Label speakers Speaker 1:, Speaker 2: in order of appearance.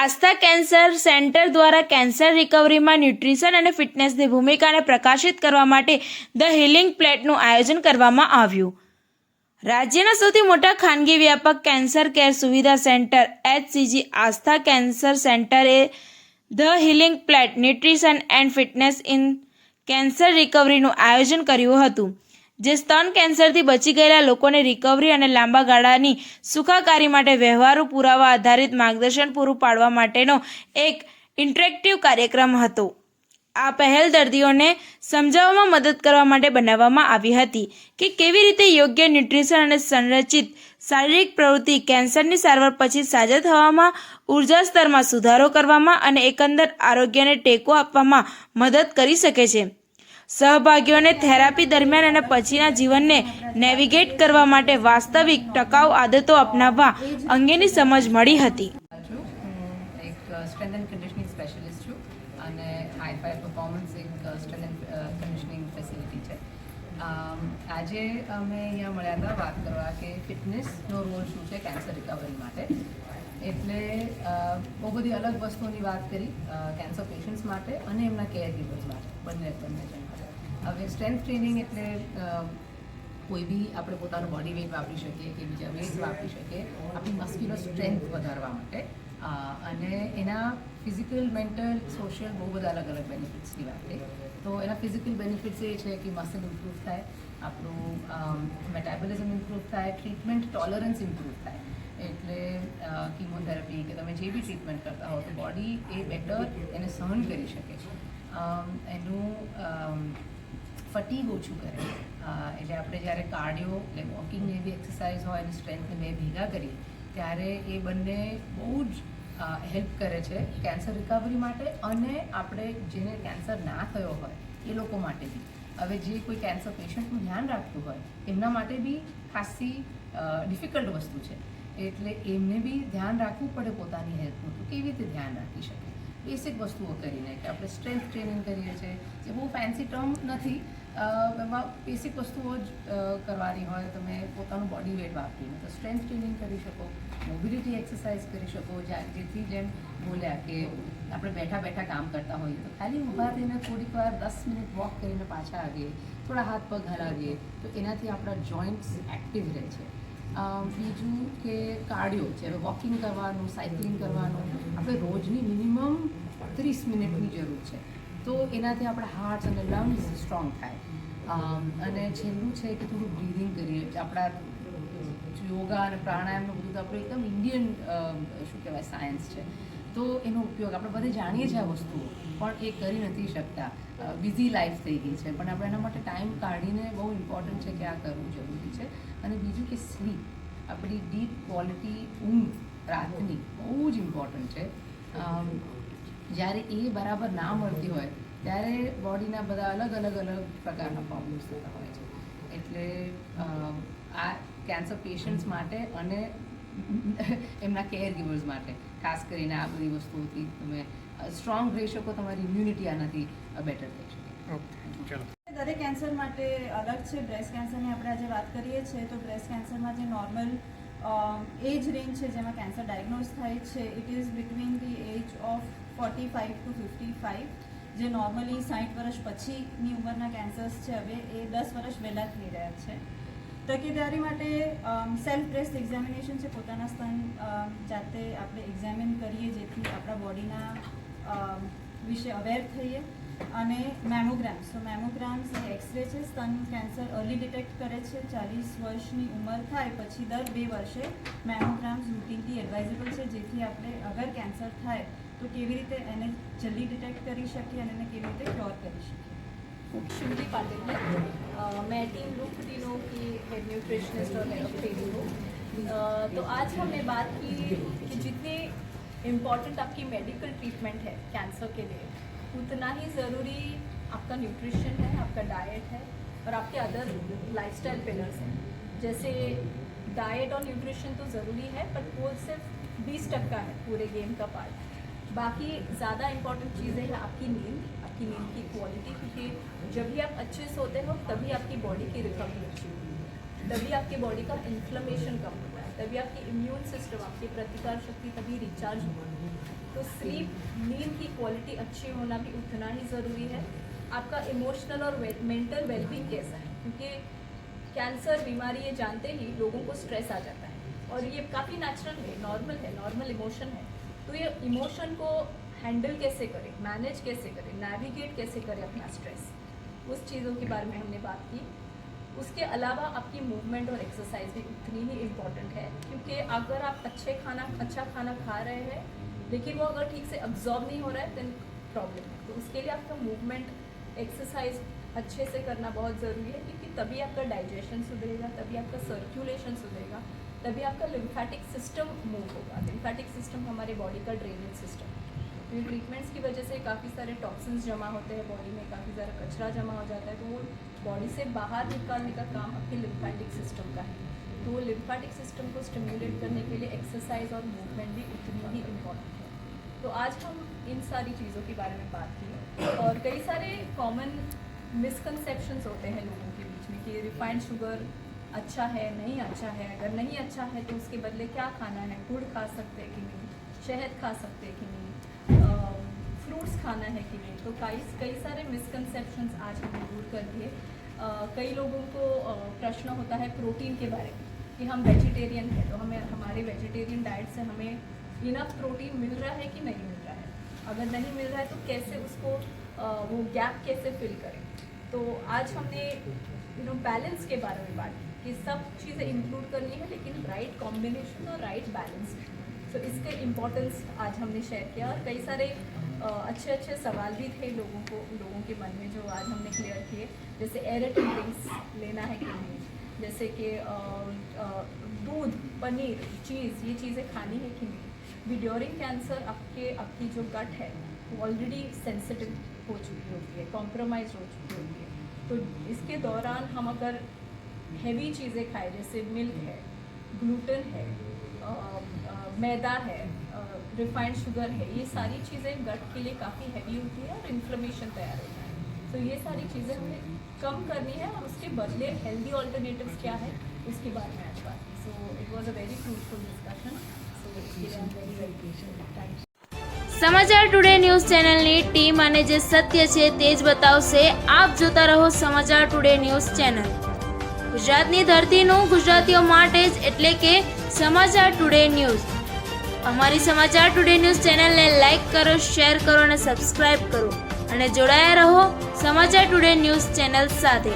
Speaker 1: આસ્થા cancer centre દ્વારા cancer રિકવરીમાં nutrition અને ફિટનેસની ભૂમિકાને પ્રકાશિત કરવા માટે ધ હિલિંગ પ્લેટનું આયોજન કરવામાં આવ્યું. રાજ્યના સૌથી મોટા ખાનગી વ્યાપક કેન્સર કેર સુવિધા centre HCG Aastha cancer સેન્ટરે the healing plate nutrition and fitness in cancer રિકવરીનું આયોજન કર્યું હતું. જે સ્તન કેન્સરથી બચી ગયેલા લોકોને રિકવરી અને લાંબા ગાળાની સુખાકારી માટે વ્યવહારુ પુરાવા આધારિત માર્ગદર્શન પૂરું પાડવા માટેનો એક ઇન્ટરેક્ટિવ કાર્યક્રમ હતો. આ પહેલ દર્દીઓને સમજાવવામાં મદદ કરવા માટે બનાવવામાં આવી હતી કે કેવી રીતે યોગ્ય ન્યુટ્રિશન અને સંરચિત શારીરિક પ્રવૃત્તિ કેન્સરની સારવાર પછી સાજા થવામાં, ઊર્જા સ્તરમાં સુધારો કરવામાં અને એકંદર આરોગ્યને ટેકો આપવામાં મદદ કરી શકે છે. સહભાગીઓને થેરાપી દરમિયાન અને પછીના જીવનને નેવિગેટ કરવા માટે વાસ્તવિક ટકાઉ આદતો અપનાવવા અંગેની સમજ મળી હતી.
Speaker 2: આજે અમે અહીંયા મળ્યા હતા વાત કરવા કે ફિટનેસનો રોલ શું છે કેન્સર રિકવરી માટે. એટલે બહુ બધી અલગ વસ્તુઓની વાત કરી કેન્સર પેશન્ટ્સ માટે અને એમના કેર ગીવર્સ માટે, બંને બંને જણ. હવે સ્ટ્રેન્થ ટ્રેનિંગ એટલે કોઈ બી આપણે પોતાનું બોડી વેઇટ વાપરી શકીએ કે બીજા વેઇટ વાપરી શકીએ, આપણી મસ્ક્યુલર સ્ટ્રેન્થ વધારવા માટે. અને એના ફિઝિકલ મેન્ટલ સોશિયલ બહુ બધા અલગ અલગ બેનિફિટ્સની વાત થઈ તો એના ફિઝિકલ બેનિફિટ્સ એ છે કે મસલ ઇમ્પ્રૂવ થાય, આપણું મેટાબોલિઝમ ઇમ્પ્રૂવ થાય ટ્રીટમેન્ટ ટોલરન્સ ઇમ્પ્રૂવ થાય. એટલે કીમોથેરાપી કે તમે જે બી ટ્રીટમેન્ટ કરતા હો તો બોડી એ બેટર એને સહન કરી શકે છે. એનું ફટીગ ઓછું કરે. એટલે આપણે જ્યારે કાર્ડિયો એટલે વોકિંગને એવી એક્સરસાઇઝ હોય અને સ્ટ્રેન્થને બે ભેગા કરીએ, ત્યારે એ બંને બહુ જ હેલ્પ કરે છે કેન્સર રિકવરી માટે અને આપણે જેને કેન્સર ના થયો હોય એ લોકો માટે બી. હવે જે કોઈ કેન્સર પેશન્ટનું ધ્યાન રાખતું હોય, એમના માટે બી ખાસી ડિફિકલ્ટ વસ્તુ છે. એટલે એમને બી ધ્યાન રાખવું પડે પોતાની હેલ્થનું, તો કેવી રીતે ધ્યાન રાખી શકે? બેસિક વસ્તુઓ કરીને કે આપણે સ્ટ્રેન્થ ટ્રેનિંગ કરીએ છીએ, જે બહુ ફેન્સી ટર્મ નથી એમાં બેસિક વસ્તુઓ જ કરવાની હોય તમે પોતાનું બોડી વેટ વાપરીને તો સ્ટ્રેન્થ ટ્રેનિંગ કરી શકો મોબિલિટી એક્સરસાઇઝ કરી શકો જેથી જેમ બોલ્યા કે આપણે બેઠા બેઠા કામ કરતા હોઈએ તો ખાલી ઊભા થઈને થોડીક વાર દસ મિનિટ વોક કરીને પાછા આવીએ, થોડા હાથ પગ હલાવીએ, તો એનાથી આપણા જોઈન્ટ્સ એક્ટિવ રહે છે. બીજું કે કાર્ડિયો છે હવે વોકિંગ કરવાનું સાયકલિંગ કરવાનું, આપણે રોજની મિનિમમ ત્રીસ મિનિટની જરૂર છે. તો એનાથી આપણા હાર્ટ અને લંગ્સ સ્ટ્રોંગ થાય. અને છેલ્લું છે કે થોડું બ્રીધિંગ કરીએ. આપણા યોગા અને પ્રાણાયામનું બધું તો આપણું એકદમ ઇન્ડિયન શું કહેવાય સાયન્સ છે. તો એનો ઉપયોગ આપણે બધે જાણીએ છીએ આ વસ્તુઓ, પણ એ કરી નથી શકતા. બિઝી લાઈફ થઈ ગઈ છે. પણ આપણે એના માટે ટાઈમ કાઢીને બહુ ઇમ્પોર્ટન્ટ છે કે આ કરવું જરૂરી છે. અને બીજું કે સ્લીપ આપણી ડીપ ક્વોલિટી ઊંઘ રાતની બહુ જ ઇમ્પોર્ટન્ટ છે. જ્યારે એ બરાબર ના મળતી હોય ત્યારે બોડીના બધા અલગ અલગ અલગ પ્રકારના પ્રોબ્લેમ્સ થતા હોય છે. એટલે આ કેન્સર પેશન્ટ્સ માટે અને એમના કેર ગિવર્સ માટે ખાસ કરીને આ બધી વસ્તુઓથી તમે સ્ટ્રોંગ રહી શકો તમારી ઇમ્યુનિટી આનાથી બેટર થઈ શકે.
Speaker 3: દરેક કેન્સર માટે અલગ છે. બ્રેસ્ટ કેન્સરની આપણે આજે વાત કરીએ છીએ તો બ્રેસ્ટ કેન્સરમાં જે નોર્મલ એજ રેન્જ છે જેમાં કેન્સર ડાયગ્નોઝ થાય છે it is between the age of forty five to fifty five જે નોર્મલી સાઠ વર્ષ પછીની ઉંમરના કેન્સર્સ છે હવે, એ દસ વર્ષ વહેલા થઈ રહ્યા છે. તકેદારી માટે સેલ્ફ બ્રેસ્ટ એક્ઝામિનેશન છે પોતાના સ્તન જાતે આપણે એક્ઝામિન કરીએ જેથી આપણા બોડીના વિશે અવેર થઈએ. અને મેમોગ્રામ્સ તો મેમોગ્રામ્સ એ એક્સરે છે સ્તન કેન્સર અર્લી ડિટેક્ટ કરે છે ચાલીસ વર્ષની ઉંમર થાય પછી દર બે વર્ષે મેમોગ્રામ્સ રૂટીનથી એડવાઇઝેબલ છે જેથી આપણે અગર કેન્સર થાય તો કેવી રીતે એને જલ્દી ડિટેક્ટ કરી શકીએ અને એને કેવી રીતે ક્યોર કરી શકીએ
Speaker 4: शिवली पाटिल है अ, मैं टीम ग्रुप तीनों की हेड न्यूट्रिशनिस्ट और हेड ऑफ ट्रेनिंग हूँ अ, तो आज हमने बात की कि जितनी इम्पॉर्टेंट आपकी मेडिकल ट्रीटमेंट है कैंसर के लिए उतना ही ज़रूरी आपका न्यूट्रिशन है, आपका डाइट है और आपके अदर लाइफस्टाइल पिलर्स हैं। जैसे डाइट और न्यूट्रिशन तो ज़रूरी है बट वो सिर्फ़ बीस टक्का है पूरे गेम का पार्ट बाकी ज़्यादा इंपॉर्टेंट चीज़ें हैं आपकी नींद आपकी नींद की क्वालिटी क्योंकि जब भी आप अच्छे सोते हो, तभी आपकी बॉडी की रिकवरी अच्छी होती है। तभी आपकी बॉडी का इन्फ्लेमेशन कम होता है, तभी आपकी इम्यून सिस्टम आपकी प्रतिकार शक्ति तभी रिचार्ज होगी तो स्लीप नींद की क्वालिटी अच्छी होना भी उतना ही ज़रूरी है। आपका इमोशनल और मेंटल वेलबींग कैसा है? क्योंकि कैंसर बीमारी ये जानते ही लोगों को स्ट्रेस आ जाता है। और ये काफ़ी नेचुरल है नॉर्मल है नॉर्मल इमोशन है। तो ये इमोशन को हैंडल कैसे करें? मैनेज कैसे करें? नेविगेट कैसे करें अपना स्ट्रेस उस चीज़ों के बारे में हमने बात की। उसके अलावा आपकी मूवमेंट और एक्सरसाइज भी उतनी ही इंपॉर्टेंट है। क्योंकि अगर आप अच्छे खाना अच्छा खाना खा रहे हैं लेकिन वो अगर ठीक से अब्जॉर्ब नहीं हो रहा है देन प्रॉब्लम है। तो उसके लिए आपका मूवमेंट एक्सरसाइज अच्छे से करना बहुत ज़रूरी है, क्योंकि तभी आपका डाइजेशन सुधरेगा, तभी आपका सर्कुलेशन सुधरेगा, तभी आपका लिम्फेटिक सिस्टम मूव होगा। लिम्फेटिक सिस्टम हमारे बॉडी का ड्रेनेज सिस्टम है। तो इन ट्रीटमेंट्स की वजह से काफ़ी सारे टॉक्सिन्स जमा होते हैं बॉडी में, काफ़ी सारा कचरा जमा हो जाता है तो वो बॉडी से बाहर निकालने का काम आपके लिम्फेटिक सिस्टम का है। तो लिम्फेटिक सिस्टम को स्टिमुलेट करने के लिए एक्सरसाइज और मूवमेंट भी उतनी ही इंपॉर्टेंट है। तो आज हम इन सारी चीज़ों के बारे में बात की और कई सारे कॉमन मिसकंसेप्शंस होते हैं लोगों के बीच में कि रिफाइंड शुगर अच्छा है नहीं अच्छा है अगर नहीं अच्छा है तो उसके बदले क्या खाना है गुड़ खा सकते हैं कि नहीं शहद खा सकते हैं कि नहीं फ्रूट्स खाना है कि नहीं। तो कई कई सारे मिसकंसेप्शंस आज हमने दूर कर दिए। कई लोगों को प्रश्न होता है प्रोटीन के बारे में। कि हम वेजिटेरियन हैं तो हमें, हमारे वेजिटेरियन डाइट से हमें इनफ प्रोटीन मिल रहा है कि नहीं मिल रहा है? अगर नहीं मिल रहा है तो कैसे उसको वो गैप कैसे फिल करें? तो आज हमने यू नो बैलेंस के बारे में बात की कि सब चीज़ें इंक्लूड करनी है, लेकिन राइट कॉम्बिनेशन और राइट बैलेंस तो इसके इम्पोर्टेंस आज हमने शेयर किया और कई सारे अच्छे अच्छे सवाल भी थे लोगों को, लोगों के मन में जो आज हमने क्लियर किए। जैसे ड्रिंक्स लेना है कि नहीं? जैसे कि दूध पनीर चीज़ ये चीज़ें खानी है कि नहीं? भी ड्यूरिंग कैंसर आपके आपकी जो गट है वो ऑलरेडी सेंसिटिव हो चुकी होती है कॉम्प्रोमाइज हो चुकी होती है। तो इसके दौरान हम अगर हैवी चीज़ें खाएँ जैसे मिल्क है ग्लूटेन है अ, अ, मैदा है रिफाइंड शुगर है ये सारी चीज़ें गट के लिए काफ़ी हैवी होती है और इन्फ्लेमेशन तैयार होता है। तो ये सारी चीज़ें हमें कम करनी है और उसके बदले हेल्दी ऑल्टरनेटिव्स क्या है उसके बारे में आज बात की so it was a very fruitful discussion so इसके लिए I am very very thank
Speaker 1: Samachar today news ચેનલની ટીમ અને જે સત્ય છે તે જ બતાવશે આપ જોતા રહો સમાચાર ટુડે ન્યૂઝ ચેનલ ગુજરાતની ધરતીનું ગુજરાતીઓ માટે જ એટલે કે સમાચાર ટુડે ન્યૂઝ અમારી સમાચાર ટુડે ન્યૂઝ ચેનલને લાઈક કરો શેર કરો અને સબસ્ક્રાઇબ કરો અને જોડાયા રહો સમાચાર ટુડે ન્યૂઝ ચેનલ સાથે.